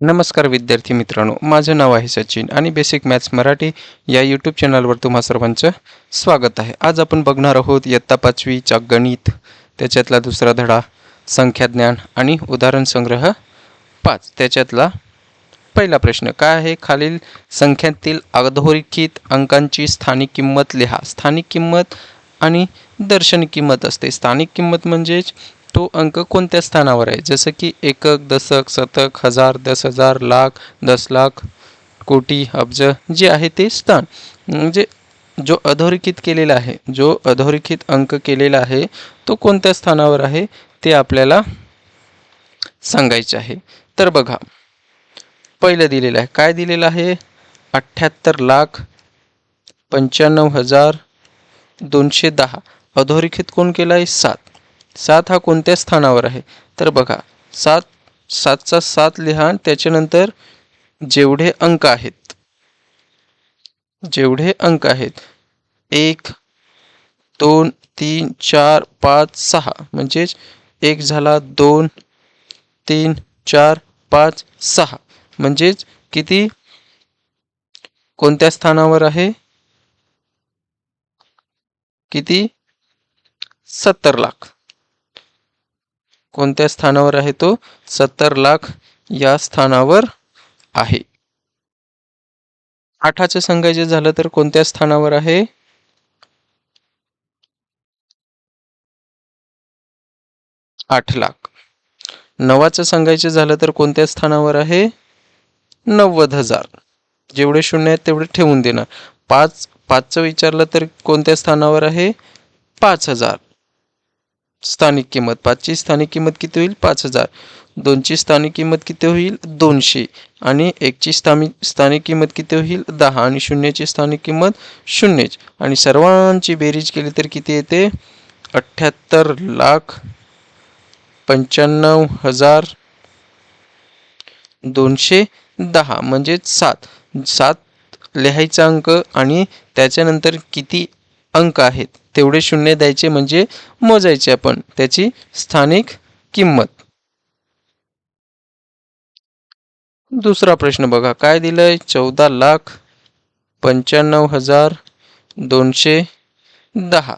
नमस्कार विद्यार्थी मित्रांनो माझं नाव आहे सचिन आणि बेसिक मॅथ्स मराठी या यूट्यूब चॅनलवर तुम्हा सर्वांचं स्वागत आहे. आज आपण बघणार आहोत इयत्ता पाचवीचा गणित त्याच्यातला दुसरा धडा संख्याज्ञान आणि उदाहरण संग्रह पाच. त्याच्यातला पहिला प्रश्न काय आहे? खालील संख्यातील अधोरेखित अंकांची स्थानिक किंमत लिहा. स्थानिक किंमत आणि दर्शनी किंमत असते. स्थानिक किंमत म्हणजेच तो अंक कोणत्या स्थानावर आहे? जसं की एकक दशक शतक हजार दस हजार लाख दस लाख कोटी अब्ज जे आहे ते स्थान. म्हणजे जो अधोरेखित केलेला आहे जो अधोरेखित अंक केलेला आहे तो कोणत्या स्थानावर आहे ते आपल्याला सांगायचे आहे. तर बघा पहिलं दिलेलं आहे. काय दिलेलं आहे? अठ्ठ्याहत्तर लाख पंच्याण्णव हजार दोनशे दहा. अधोरेखित कोण केला आहे? सात. सात हा कोणत्या स्थानावर आहे. तर बघा सात सातचा सात लिहा त्याच्यानंतर जेवढे अंक आहेत जेवढे अंक आहेत एक दोन तीन चार पाच सहा म्हणजेच एक झाला दोन तीन चार पाच सहा म्हणजेच किती? कोणत्या स्थानावर आहे? किती? सत्तर लाख. कोणत्या स्थानावर आहे तो? सत्तर लाख या स्थानावर आहे. आठाचं सांगायचं झालं तर कोणत्या स्थानावर आहे? आठ लाख. नवाचं सांगायचं झालं तर कोणत्या स्थानावर आहे? नव्वद हजार. जेवढे शून्य आहेत तेवढे ठेवून देणार. पाच पाचचं विचारलं तर कोणत्या स्थानावर आहे? पाच हजार. स्थानिक किंमत पाचची स्थानिक किंमत किती होईल? पाच हजार. दोनची स्थानिक किंमत किती होईल? दोनशे. आणि एकची स्थानिक स्थानिक किंमत किती होईल? दहा. आणि शून्याची स्थानिक किंमत शून्यच. आणि सर्वांची बेरीज केली तर किती येते? अठ्ठ्याहत्तर लाख पंच्याण्णव हजार दोनशे दहा. म्हणजेच सात. सात लिहायचा अंक आणि त्याच्यानंतर किती अंक आहेत? तेवढे शून्य द्यायचे म्हणजे मोजायचे आपण. त्याची स्थानिक किंमत. दुसरा प्रश्न बघा. काय दिलंय? चौदा लाख पंच्याण्णव हजार दोनशे दहा.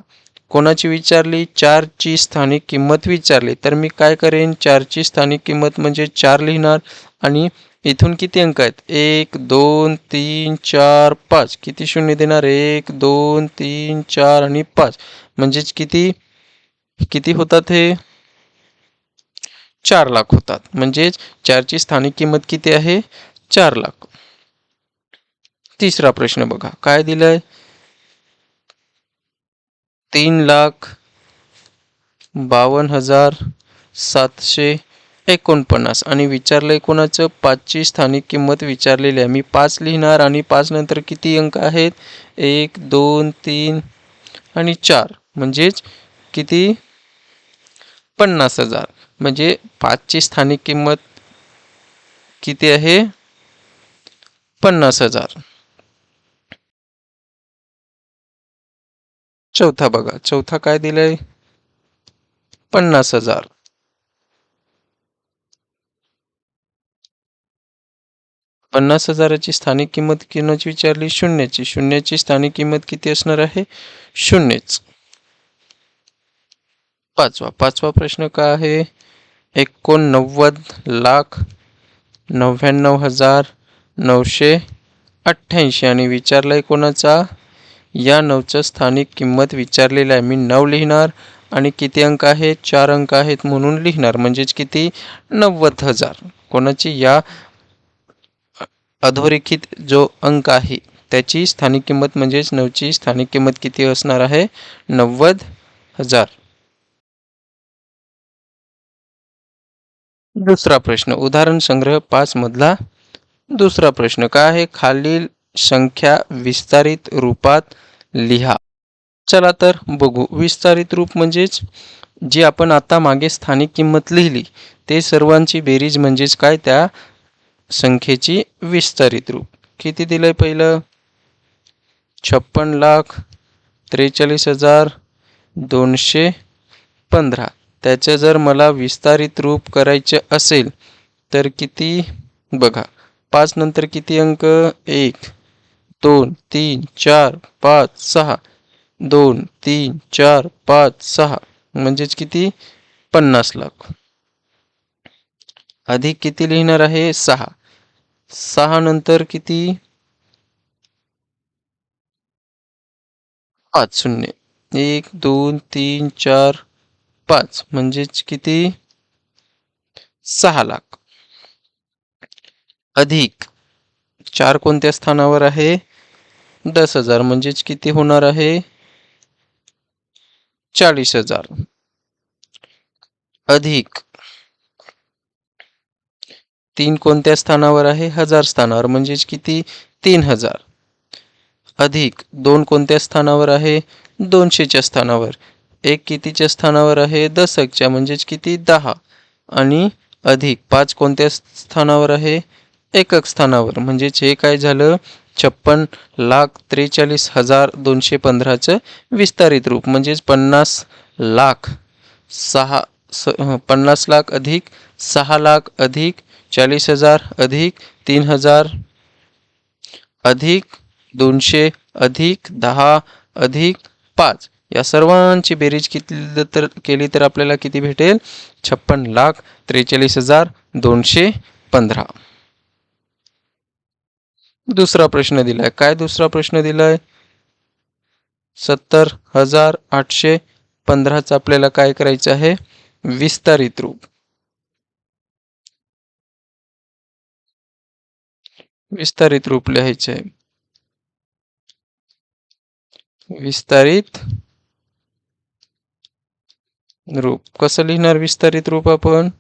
कोणाची विचारली? चारची स्थानिक किंमत विचारली. तर मी काय करेन? चारची स्थानिक किंमत म्हणजे चार लिहिणार आणि इथून किती अंक आहेत? एक दोन तीन चार पाच. किती शून्य देणार? एक दोन तीन चार आणि पाच. म्हणजेच किती किती होतात हे? चार लाख होतात. म्हणजेच चारची स्थानिक किंमत किती आहे? चार लाख. तिसरा प्रश्न बघा. काय दिलंय? तीन लाख बावन्न हजार सातशे एकोणपन्नास. आणि विचारलंय कोणाचं पाचची स्थानिक किंमत विचारलेली आहे. मी पाच लिहिणार आणि पाच नंतर किती अंक आहेत? एक दोन तीन आणि चार. म्हणजेच किती? पन्नास हजार. म्हणजे पाचची स्थानिक किंमत किती आहे? पन्नास हजार. चौथा बघा. चौथा काय दिलंय? पन्नास हजार. पन्नास हजाराची स्थानिक किंमत किंमत विचारली शून्याची. शून्याची स्थानिक किंमत किती असणार आहे? शून्यच. पाचवा. पाचवा प्रश्न काय आहे? एकोणनव्वद लाख नव्याण्णव हजार नऊशे अठ्ठ्याऐंशी. आणि विचारलाय कोणाचा? या नऊचं स्थानिक किंमत विचारलेलं आहे. मी नऊ लिहिणार आणि किती अंक आहेत? चार अंक आहेत म्हणून लिहिणार. म्हणजेच किती? नव्वद हजार. कोणाची? या अधोरेखित जो अंक आहे त्याची स्थानिक किंमत म्हणजेच नऊची स्थानिक किंमत किती असणार आहे? नव्वद हजार. दुसरा प्रश्न उदाहरण संग्रह पाच मधला. दुसरा प्रश्न काय आहे? खालील संख्या विस्तारित रूपात लिहा. चला तर बघू विस्तारित रूप म्हणजेच जी आपण आता मागे स्थानिक किंमत लिहिली ते सर्वांची बेरीज म्हणजेच काय? त्या संख्येची विस्तारित रूप. किती दिलं आहे पहिलं? छप्पन लाख त्रेचाळीस हजार दोनशे पंधरा. त्याचं जर मला विस्तारित रूप करायचे असेल तर किती? बघा पाच नंतर किती अंक? एक दोन तीन चार पाच सहा. दोन तीन चार पाच सहा. म्हणजेच किती? पन्नास लाख. अधिक किती लिहिणार आहे? सहा. सहा नंतर किती? पाच शून्य. एक दोन तीन चार पाच. म्हणजेच किती? सहा लाख. अधिक. चार कोणत्या स्थानावर आहे? दस हजार. म्हणजेच किती होणार आहे? चाळीस हजार. अधिक. तीन कोणत्या स्थानावर आहे? हजार स्थानावर म्हणजेच किती? तीन हजार. अधिक दोन कोणत्या स्थानावर आहे? दोनशेच्या स्थानावर. एक कितीच्या स्थानावर आहे? दशकच्या म्हणजेच किती? दहा. आणि अधिक पाच कोणत्या स्थानावर आहे? एकक स्थानावर म्हणजेच हे काय झालं? छप्पन लाख त्रेचाळीस हजार दोनशे पंधराचं विस्तारित रूप म्हणजेच पन्नास लाख सहा स पन्नास लाख अधिक सहा लाख अधिक चाळीस हजार अधिक तीन हजार अधिक दोनशे अधिक दहा अधिक पाच. या सर्वांची बेरीज किती तर केली तर आपल्याला किती भेटेल? छप्पन लाख त्रेचाळीस हजार दोनशे पंधरा. दुसरा प्रश्न दिलाय. काय दुसरा प्रश्न दिलाय? सत्तर हजार आठशे पंधराचं आपल्याला काय करायचं आहे? विस्तारित रूप. विस्तारित रूप लिहायचे. आहे विस्तारित रूप. कसं लिहिणार विस्तारित रूप आपण?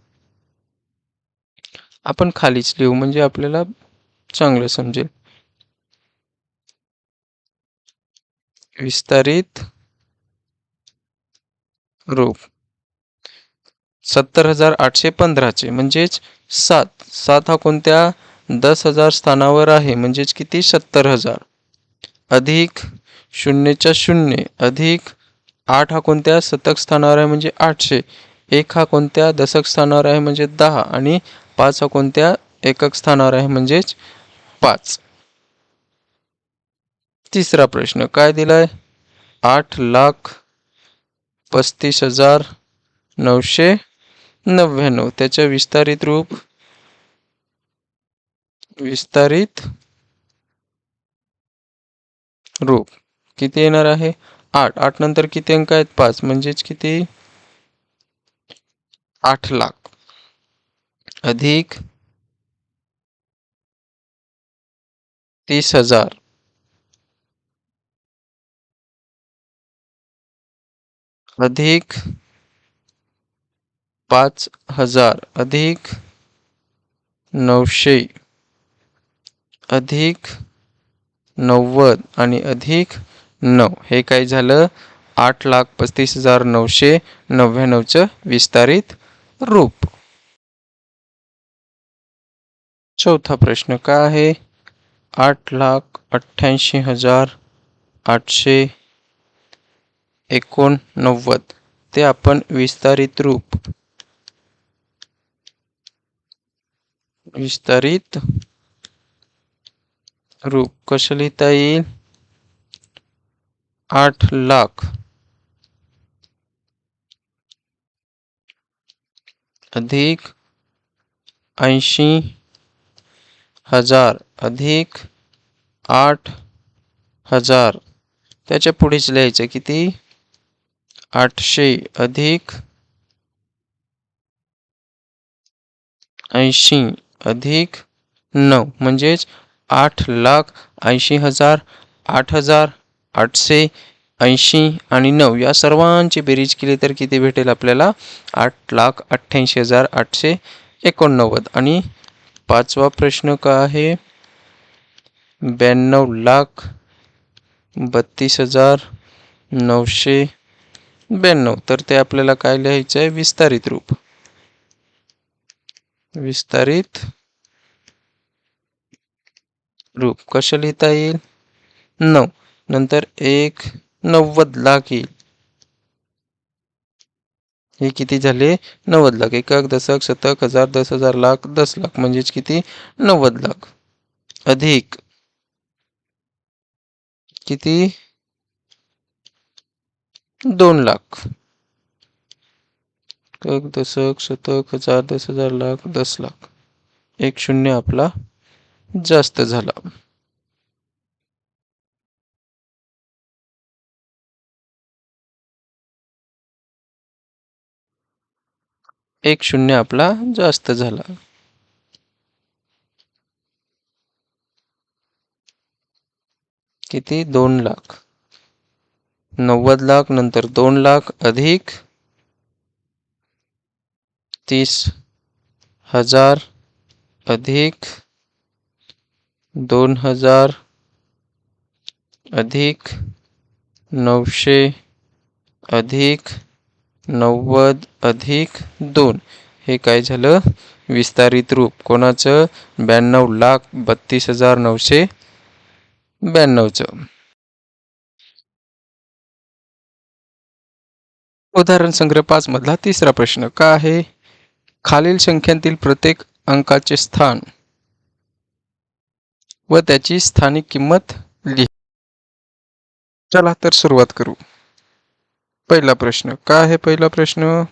आपण खालीच लिहू म्हणजे आपल्याला चांगलं समजेल. विस्तारित रूप. सत्तर हजार आठशे पंधराचे म्हणजेच सात. सात हा कोणत्या दस हजार स्थानावर आहे म्हणजेच किती? सत्तर हजार. अधिक शून्यच्या शून्य अधिक आठ हा कोणत्या? शतक स्थानावर आहे म्हणजे आठशे. एक हा कोणत्या? दशक स्थानावर आहे म्हणजे दहा. आणि पाच हा कोणत्या? एकक स्थानावर आहे म्हणजेच पाच. तिसरा प्रश्न काय दिलाय? आठ लाख पस्तीस हजार नऊशे नव्याण्णव. त्याचे विस्तारित रूप विस्तारित रूप. किती येणार आहे? आठ. आठ नंतर किती अंक आहेत? पाच. म्हणजेच किती? आठ लाख. अधिक तीस हजार. अधिक पाच हजार. अधिक नऊशे. अधिक नव्वद आणि अधिक नऊ. हे काय झालं? आठ लाख पस्तीस हजार नऊशे नव्याण्णवचं विस्तारित रूप. चौथा प्रश्न काय आहे? आठ लाख अठ्ठ्याऐंशी हजार आठशे एकोणनव्वद. ते आपण विस्तारित रूप. विस्तारित रूप कसं लिहिता येईल? आठ लाख. अधिक ऐंशी हजार. अधिक आठ हजार. त्याच्या पुढेच लिहायचं किती? आठशे. अधिक ऐंशी. अधिक नऊ. म्हणजेच आठ लाख ऐंशी हजार आठ हजार आठशे ऐंशी आणि नऊ. या सर्वांची बेरीज केली तर किती भेटेल आपल्याला? आठ लाख अठ्ठ्याऐंशी हजार आठशे एकोणनव्वद. आणि पाचवा प्रश्न का आहे? ब्याण्णव लाख बत्तीस हजार नऊशे ब्याण्णव. तर ते आपल्याला काय लिहायचं आहे विस्तारित रूप. विस्तारित रूप कसं लिहिता येईल? नऊ. नंतर एक नव्वद लाख येईल. हे किती झाले? नव्वद लाख. एकक दशक शतक हजार दस हजार लाख दस लाख. म्हणजेच किती? नव्वद लाख. अधिक. किती? दोन लाख. एकक दशक शतक हजार दस हजार लाख दस लाख. एक शून्य आपला. जास्त झाला. एक शून्य आपला जास्त झाला. किती? दोन लाख. नव्वद लाख नंतर दोन लाख अधिक तीस हजार अधिक दोन हजार अधिक नऊशे अधिक नव्वद अधिक दोन. हे काय झालं? विस्तारित रूप. कोणाचं? ब्याण्णव लाख बत्तीस हजार नऊशे ब्याण्णवचं. उदाहरण संग्रह पाच मधला तिसरा प्रश्न का आहे? खालील संख्यांतील प्रत्येक अंकाचे स्थान. व त्याची स्थानिक किंमत लिहा. चला तर सुरुवात करू. पहिला प्रश्न. काय आहे पहिला प्रश्न?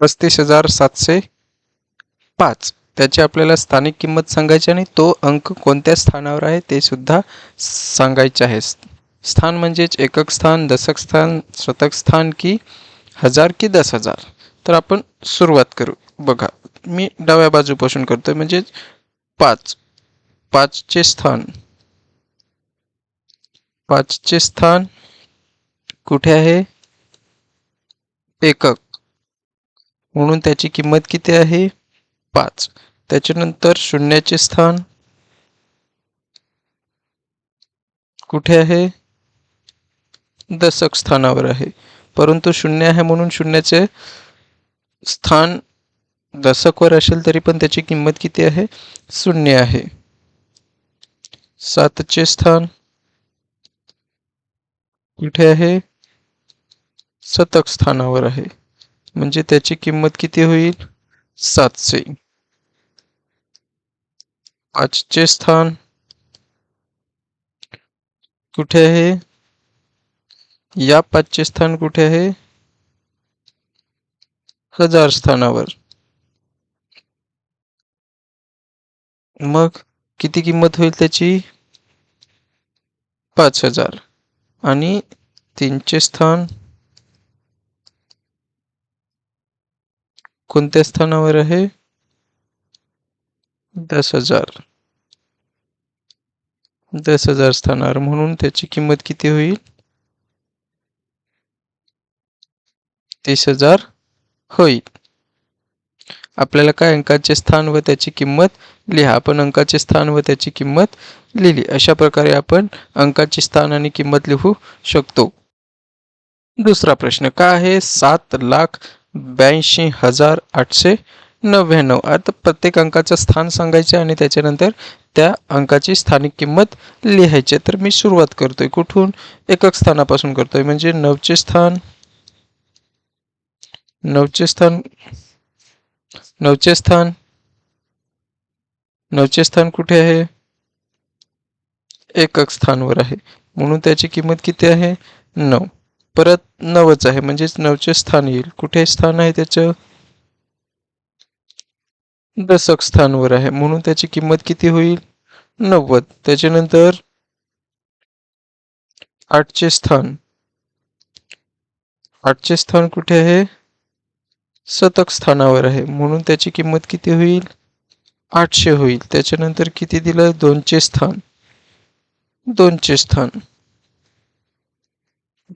पस्तीस हजार सातशे पाच. त्याची आपल्याला स्थानिक किंमत सांगायची आणि तो अंक कोणत्या स्थानावर आहे ते सुद्धा सांगायचे आहे. स्थान म्हणजेच एकक स्थान दशक स्थान शतक स्थान की हजार की दस हजार. तर आपण सुरुवात करू. बघा मी डाव्या बाजूपासून करतोय. म्हणजेच पाच. पाचचे स्थान. पाचचे स्थान कुठे आहे? एकक. म्हणून त्याची किंमत किती आहे? पाच. त्याच्यानंतर शून्याचे स्थान कुठे आहे? दशक स्थानावर आहे. परंतु शून्य आहे म्हणून शून्याचे स्थान दशकवर असेल तरी पण त्याची किंमत किती आहे? शून्य आहे. सातचे स्थान कुठे आहे? शतक स्थानावर आहे. म्हणजे त्याची किंमत किती होईल? सातशे. पाचचे स्थान कुठे आहे? या पाचचे स्थान कुठे आहे? हजार स्थानावर. मग किती किंमत होईल त्याची? पाच हजार. आणि तीनचे स्थान? कोणत्या स्थानावर आहे? दस हजार. दस हजार स्थानावर. म्हणून त्याची किंमत किती होईल? तीस हजार होईल. आपल्याला काय अंकाचे स्थान व त्याची किंमत लिहा. आपण अंकाचे स्थान व त्याची किंमत लिहिली. अशा प्रकारे आपण अंकाचे स्थान आणि किंमत लिहू शकतो. दुसरा प्रश्न काय आहे सात लाख ब्याऐंशी हजार आठशे नव्याण्णव? आता प्रत्येक अंकाचं स्थान सांगायचे आणि त्याच्यानंतर त्या अंकाची स्थानिक किंमत लिहायची तर मी सुरुवात करतोय. कुठून? एकक स्थानापासून करतोय. म्हणजे नवचे स्थान नवचे स्थान नवचे स्थान? नवचे स्थान कुठे आहे? एकक स्थानवर आहे. म्हणून त्याची किंमत किती आहे? नऊ. परत नवच आहे म्हणजेच नवचे स्थान येईल. कुठे स्थान आहे त्याचं? दशक स्थानवर आहे. म्हणून त्याची किंमत किती होईल? नव्वद. त्याच्यानंतर आठचे स्थान. आठचे स्थान कुठे आहे? शतक स्थानावर आहे. म्हणून त्याची किंमत किती होईल? आठशे होईल. त्याच्यानंतर किती दिलं? दोनचे स्थान. दोनचे स्थान.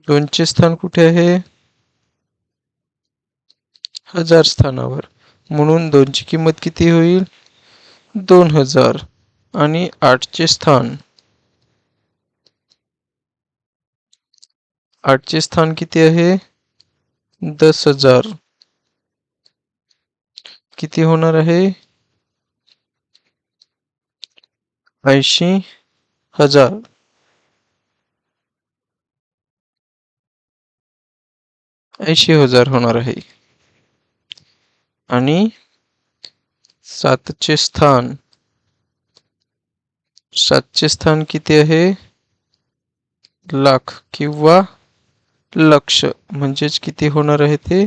दोनचे स्थान कुठे आहे? हजार स्थानावर. म्हणून दोनची किंमत किती होईल? दोन हजार. आणि आठचे स्थान. आठचे स्थान किती आहे? दस हजार. किती होणार आहे? ऐंशी हजार. ऐंशी हजार होणार आहे. आणि सातचे स्थान. सातचे स्थान किती आहे? लाख किंवा लक्ष. म्हणजेच किती होणार आहे ते?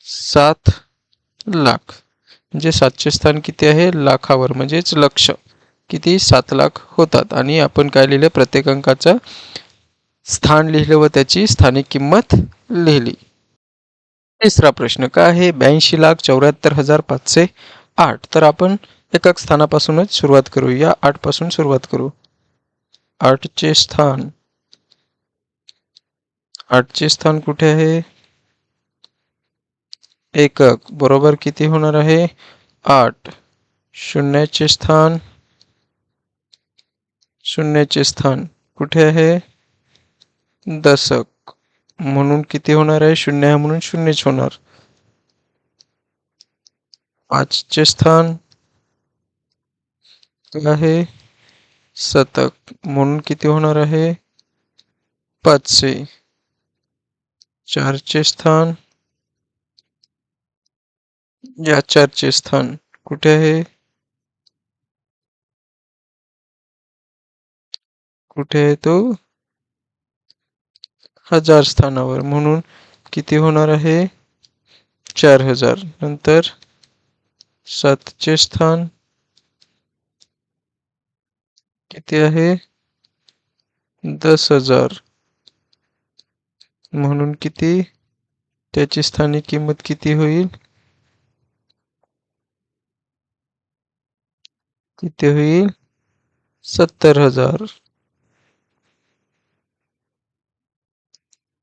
सात लाख. म्हणजे सातशे स्थान किती आहे? लाखावर. म्हणजेच लक्ष. किती? सात लाख होतात. आणि आपण काय लिहिलं? प्रत्येक अंकाचं स्थान लिहिलं व त्याची स्थानिक किंमत लिहिली. तिसरा प्रश्न काय आहे? ब्याऐंशी लाख चौऱ्याहत्तर हजार पाचशे आठ. तर आपण एकक स्थानापासूनच सुरुवात करू या आठपासून सुरुवात करू. आठचे स्थान. आठचे स्थान कुठे आहे? एकक बरोबर किती होणार आहे? आठ. शून्याचे स्थान. शून्याचे स्थान कुठे आहे? दशक. म्हणून किती होणार आहे? शून्य आहे म्हणून शून्यच होणार. पाचचे स्थान आहे शतक. म्हणून किती होणार आहे? पाचशे. चारचे स्थान या चारचे स्थान कुठे आहे? कुठे आहे तो? हजार स्थानावर. म्हणून किती होणार आहे? चार हजार. नंतर सातचे स्थान किती आहे? दस हजार. म्हणून किती? त्याची स्थानिक किंमत किती होईल? किती होईल सत्तर हज़ार।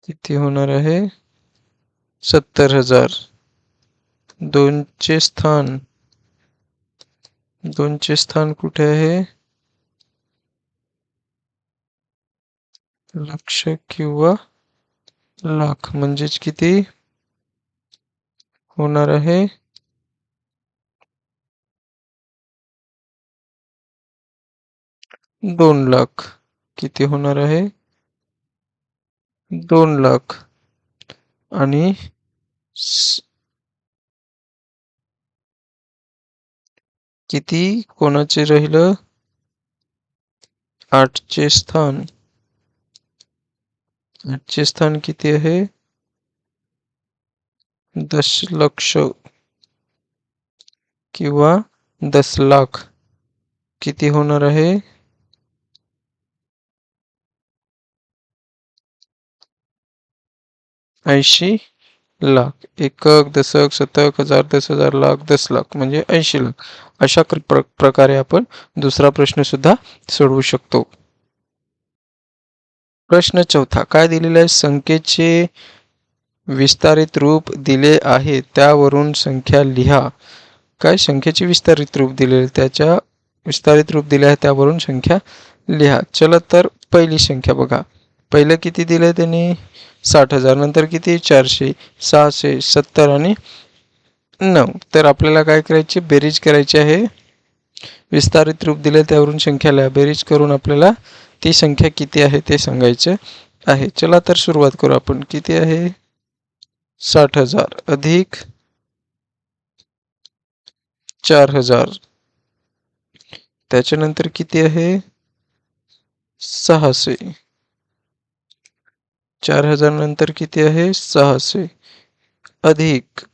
किती होणार आहे सत्तर हज़ार। दोनचे स्थान। दोनचे स्थान कुठे आहे? लक्ष किंवा लाख, म्हणजेच किती? होणार आहे दोन लाख. किती होणार आहे? दोन लाख. आणि किती? कोणाचे राहिलं? आठचे स्थान. आठचे स्थान किती आहे? दशलक्ष किंवा दस लाख. किती होणार आहे? ऐंशी लाख एकक दशक शतक हजार दस हजार लाख दस लाख म्हणजे ऐंशी लाख. अशा प्र- प्रकारे आपण दुसरा प्रश्न सुद्धा सोडवू शकतो. प्रश्न चौथा. काय दिलेला आहे? संख्येचे विस्तारित रूप दिले आहे. त्यावरून संख्या लिहा. काय संख्येचे विस्तारित रूप दिले? त्याच्या विस्तारित रूप दिले आहे त्यावरून संख्या लिहा. चला तर पहिली संख्या बघा. पहिलं किती दिलं त्यांनी? साठ हजार. नंतर किती? चारशे सहाशे सत्तर आणि नऊ. तर आपल्याला काय करायचे? बेरीज करायची आहे. विस्तारित रूप दिले त्यावरून संख्या लिहा. बेरीज करून आपल्याला ती संख्या किती आहे ते सांगायचं आहे. चला तर सुरुवात करू आपण. किती आहे? साठ हजार. अधिक चार हजार. त्याच्यानंतर किती आहे? सहाशे. चार हजार नंतर किती आहे? सहाशे. अधिक.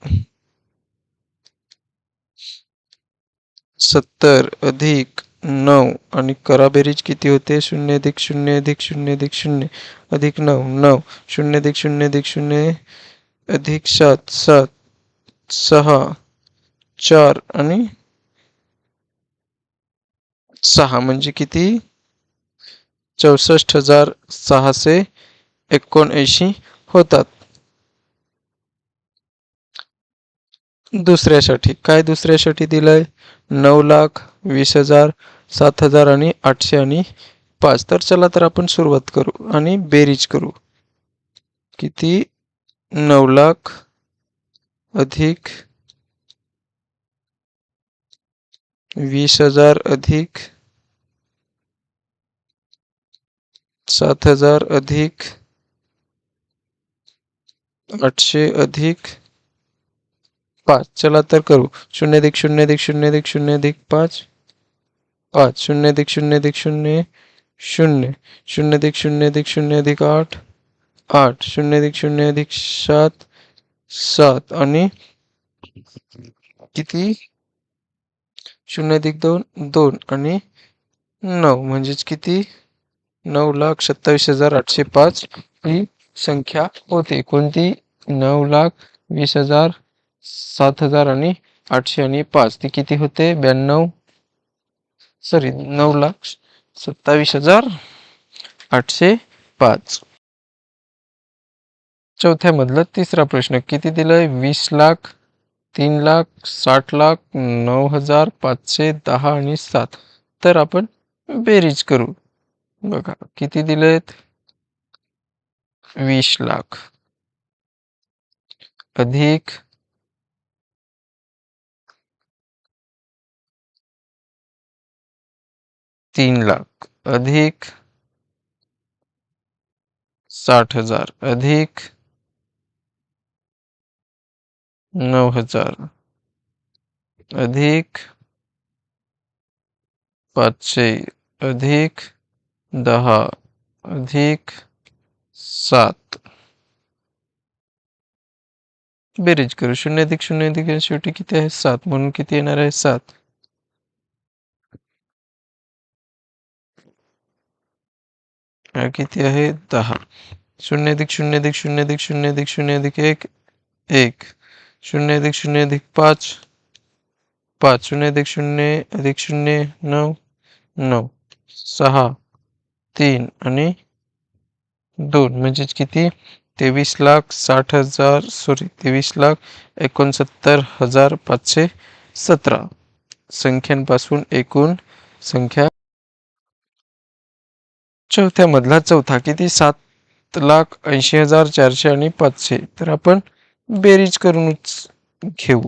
सत्तर. अधिक नऊ. आणि करा बेरीज किती होते? शून्य अधिक शून्य अधिक शून्य अधिक शून्य. अधिक नऊ. नऊ. शून्य अधिक शून्य अधिक शून्य. अधिक सात. सात. सहा. चार. आणि सहा. म्हणजे किती? चौसष्ट हजार सहाशे एकोणऐंशी होतात. दुसऱ्यासाठी काय दुसऱ्यासाठी दिलंय? नऊ लाख वीस हजार सात हजार आणि आठशे आणि पाच. तर चला तर आपण सुरुवात करू आणि बेरीज करू. किती? नऊ लाख अधिक वीस हजार अधिक सात हजार अधिक आठशे अधिक पाच चला तर करू शून्य अधिक शून्य अधिक शून्य अधिक शून्य अधिक पाच पाच शून्य अधिक शून्य अधिक शून्य शून्य शून्य अधिक शून्य अधिक शून्य अधिक आठ आठ शून्य अधिक शून्य अधिक सात सात आणि किती शून्य अधिक दोन दोन आणि नऊ म्हणजेच किती नऊ लाख सत्तावीस हजार आठशे पाच ही संख्या होती. कोणती? नऊ लाख वीस हजार सात हजार आणि आठशे आणि पाच. ती किती होते? ब्याण्णव. सॉरी नऊ लाख सत्तावीस हजार आठशे पाच. चौथ्यामधला तिसरा प्रश्न किती दिलाय? वीस लाख तीन लाख साठ लाख नऊ हजार पाचशे दहा आणि सात. तर आपण बेरीज करू. बघा किती दिलेत? वीस लाख। अधिक। तीन लाख। अधिक। साठ हज़ार। अधिक। नौ हज़ार। अधिक। पाचशे अधिक। दहा। अधिक। सात बेरीज करू शून्य अधिक शून्य अधिक शेवटी किती आहे सात म्हणून किती येणार सात हा किती आहे दहा शून्य अधिक शून्य अधिक शून्य अधिक शून्य अधिक शून्य अधिक एक एक शून्य अधिक शून्य अधिक पाच पाच शून्य अधिक शून्य अधिक शून्य नऊ नऊ सहा तीन आणि दोन म्हणजेच किती? तेवीस लाख साठ हजार सॉरी तेवीस लाख एकोणसत्तर हजार पाचशे सतरा. संख्यांपासून एकूण संख्या चौथ्या मधला चौथा किती? सात लाख ऐंशी हजार चारशे आणि पाचशे. तर आपण बेरीज करूनच घेऊ.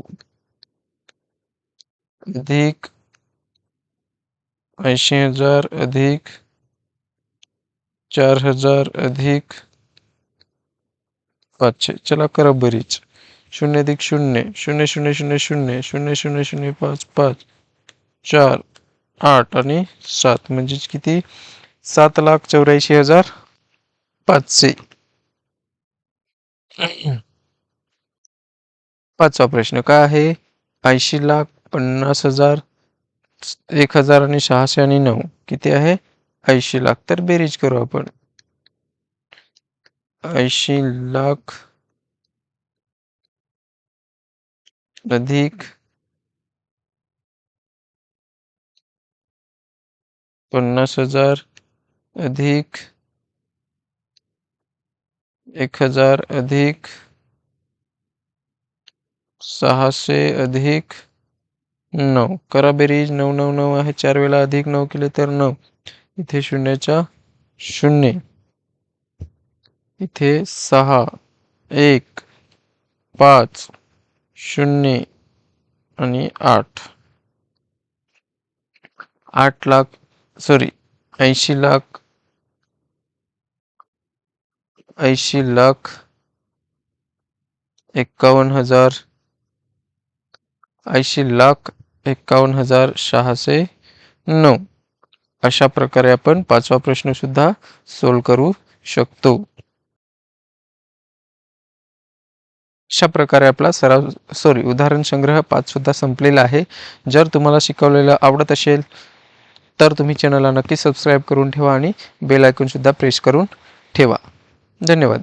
अधिक ऐंशी हजार अधिक चार हजार अधिक पाचशे. चला करा बरीच. शून्य अधिक शून्य. शून्य शून्य शून्य शून्य. शून्य शून्य शून्य पाच पाच. चार आठ आणि सात. म्हणजेच किती? सात लाख चौऱ्याऐंशी हजार पाचशे. पाचवा प्रश्न काय आहे? ऐंशी लाख पन्नास हजार एक हजार आणि सहाशे आणि नऊ. किती आहे? ऐंशी लाख तर बेरीज करू आपण. ऐंशी लाख अधिक पन्नास हजार अधिक एक हजार अधिक सहाशे अधिक नऊ. करा बेरीज. नऊ नऊ नऊ आहे. चार वेळा अधिक नऊ केले तर नऊ. इथे शून्याच्या शून्य. इथे सहा एक पाच शून्य आणि आठ. आठ लाख सॉरी ऐंशी लाख ऐंशी लाख एक्कावन्न हजार ऐंशी लाख एक्कावन्न हजार सहाशे नऊ. अशा प्रकारे आपण पाचवा प्रश्न सुद्धा सोल्व करू शकतो. अशा प्रकारे आपला सराव सॉरी उदाहरण संग्रह पाच सुद्धा संपलेला आहे. जर तुम्हाला शिकवलेलं आवडत असेल तर तुम्ही चॅनलला नक्की सबस्क्राईब करून ठेवा आणि बेल आयकॉन सुद्धा प्रेस करून ठेवा. धन्यवाद.